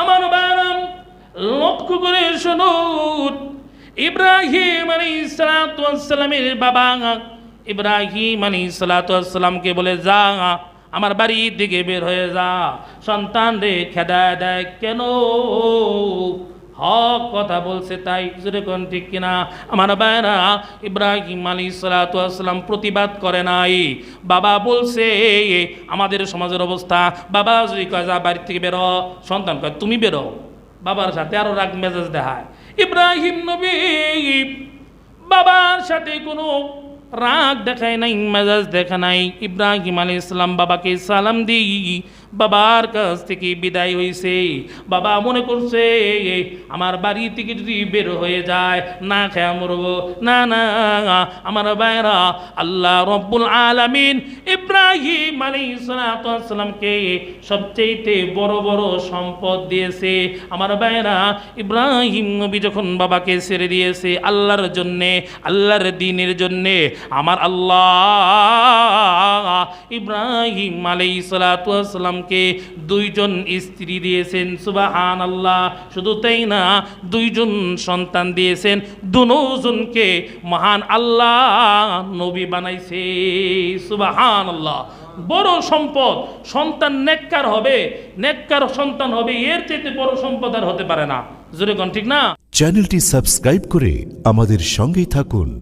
আমার বারাম, লক্ষ্য করে শুনুন ইব্রাহিম আলী সালাতামের বাবা ইব্রাহিম আলী সালাতামকে বলে, যা, আমার বাড়ির দিকে বের হয়ে যা। সন্তান রে খেদায় দেয় কেন? হক কথা বলছে তাই যেরকম ঠিক কিনা? আমার বায়রা ইব্রাহিম আলী সালাতাম প্রতিবাদ করে নাই। বাবা বলছে, আমাদের সমাজের অবস্থা। বাবা যদি কয়, যা বাড়ি থেকে বেরো, সন্তান কয়, তুমি বেরো। বাবার সাথে আরও রাগ মেজাজ দেখায়। ইব্রাহিম নবী, বাবার সাথে কোনো রাগ দেখায় নাই, মেজাজ দেখা নাই। ইব্রাহিম আলী ইসলাম বাবাকে সালাম দিই, বাবার কাছ থেকে বিদায় হয়েছে বাবা মনে করছে, আমার বাড়ি থেকে যদি বের হয়ে যায়, না খেয়া মরবো, না না, আমার বাইরা আল্লাহ রব্বুল আলামিন ইব্রাহিম আলী সালামকে সবচেয়ে বড় বড় সম্পদ দিয়েছে। আমার বাইরা ইব্রাহিম নবী যখন বাবাকে ছেড়ে দিয়েছে, আল্লাহর জন্যে, আল্লাহর দিনের জন্যে আমার আল্লাহ ইব্রাহিম আলাই সালাতামকে দুইজন স্ত্রী দিয়েছেন সুবাহান আল্লাহ শুধু তাই না, দুইজন সন্তান দিয়েছেন, দুজনকে মহান আল্লাহ নবী বানাইছে সুবাহান আল্লাহ বড় সম্পদ, সন্তান নেককার হবে, নেককার সন্তান হবে, এর চেয়ে বড় সম্পদ আর হতে পারে না। জোরে ঠিক না? চ্যানেলটি সাবস্ক্রাইব করে আমাদের সঙ্গেই থাকুন।